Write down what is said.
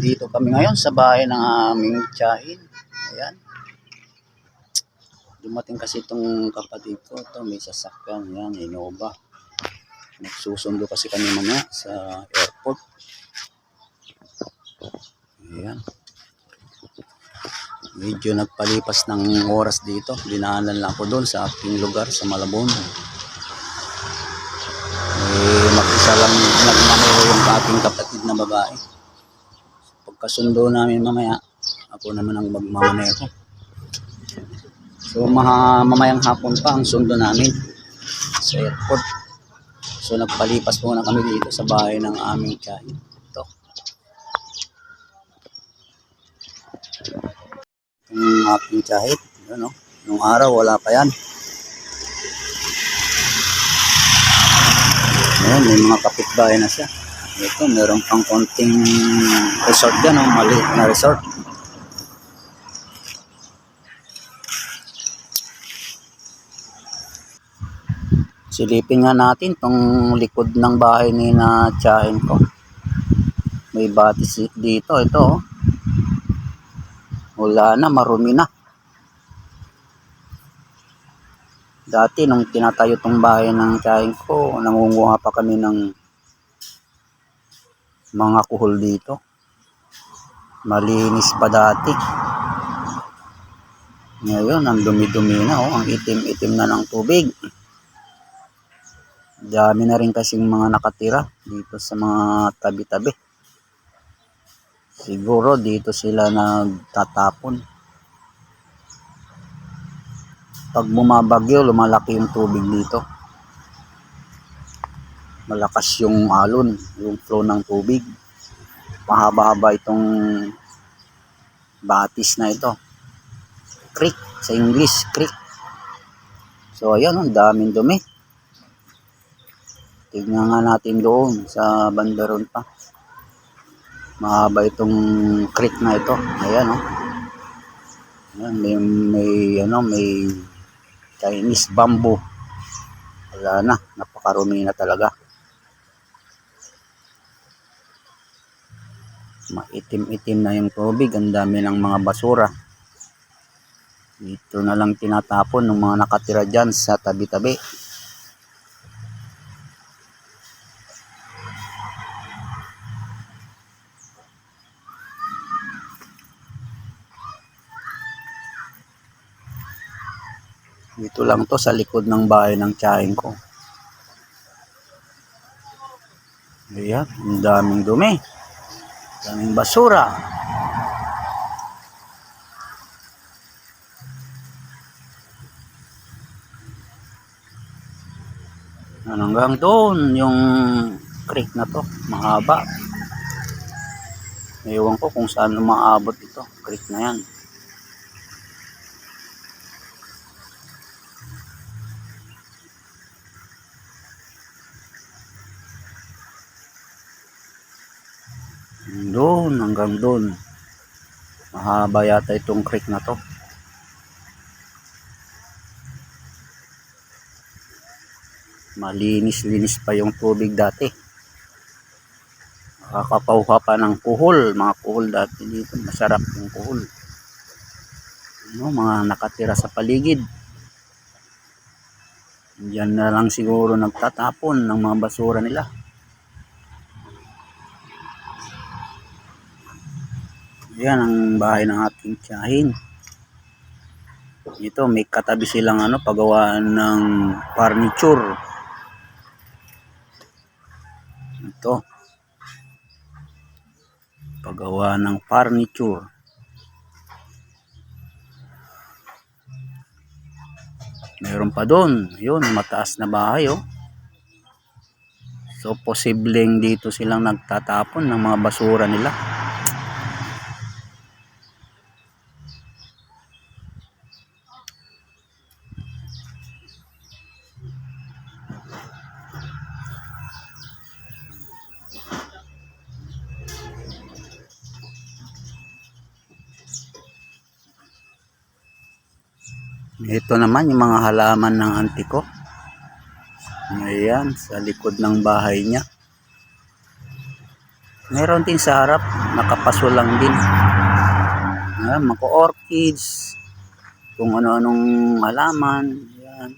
Dito kami ngayon sa bahay ng aming tiyahin. Ayan. Dumating kasi itong kapatid ko. Ito, may sasakyan. Ayan, Innova. Nagsusundo kasi kami mamaya sa airport. Ayan. Medyo nagpalipas ng oras dito. Dinaanan lang ako doon sa aking lugar sa Malabon. Eh, mag-isa lang nagmaneho yung aking kapatid na babae. Pagkasundo namin mamaya, ako naman ang magmamaneho. So, maha, mamayang hapon pa ang sundo namin sa airport. So, nagpalipas muna kami dito sa bahay ng aming tiyahin. Ito. Yung aking tiyahin. Ano? Nung araw, wala pa yan. Ayan, may mga kapitbahay na siya. Ito, meron pang konting resort yan, oh, maliit na resort. Silipin nga natin tong likod ng bahay ni na tiyahin ko. May batis dito, ito oh. Wala na, marumi na. Dati nung tinatayo tong bahay ng tiyahin ko, nangunguha pa kami ng mga kuhol dito. Malinis pa dati. Ngayon, ang dumi-dumi na, oh, ang itim-itim na ng tubig. Dami na rin kasing mga nakatira dito sa mga tabi-tabi. Siguro dito sila nagtatapon. Pag bumabagyo, lumalaki yung tubig dito. Malakas yung alon, yung flow ng tubig. Mahaba-haba itong batis na ito. Creek, sa English, creek. So, ayan, ang daming dumi. Tignan nga natin doon sa bandaron pa. Mahaba itong creek na ito. Ayan, oh. May, may, ano, may Chinese bamboo. Wala na, napakarumi na talaga. Maitim-itim na yung tubig, ang dami ng mga basura. Dito na lang tinatapon ng mga nakatira dyan sa tabi-tabi. Dito lang to sa likod ng bahay ng tiyahin ko. Ayan, ang daming dumi. Daming basura. Hanggang doon yung creek na to, mahaba. Ewan ko kung saan maabot ito, creek na yan. Doon, hanggang doon. Mahaba yata itong creek na to. Malinis-linis pa yung tubig dati. Nakakapauha pa ng kuhol. Mga kuhol dati dito. Masarap yung kuhol. Ano, mga nakatira sa paligid. Diyan na lang siguro nagtatapon ng mga basura nila. Yan ang bahay ng aking tiyahin. Ito, may katabi silang ano, pagawaan ng furniture. Ito. Paggawa ng furniture. Meron pa doon. Yun, mataas na bahay oh. So, posibleng dito silang nagtatapon ng mga basura nila. Ito naman yung mga halaman ng auntie ko. Ayan, sa likod ng bahay niya. Meron din sa harap, nakapaso lang din. Ayan, mga orchids, kung ano-anong halaman. Yan.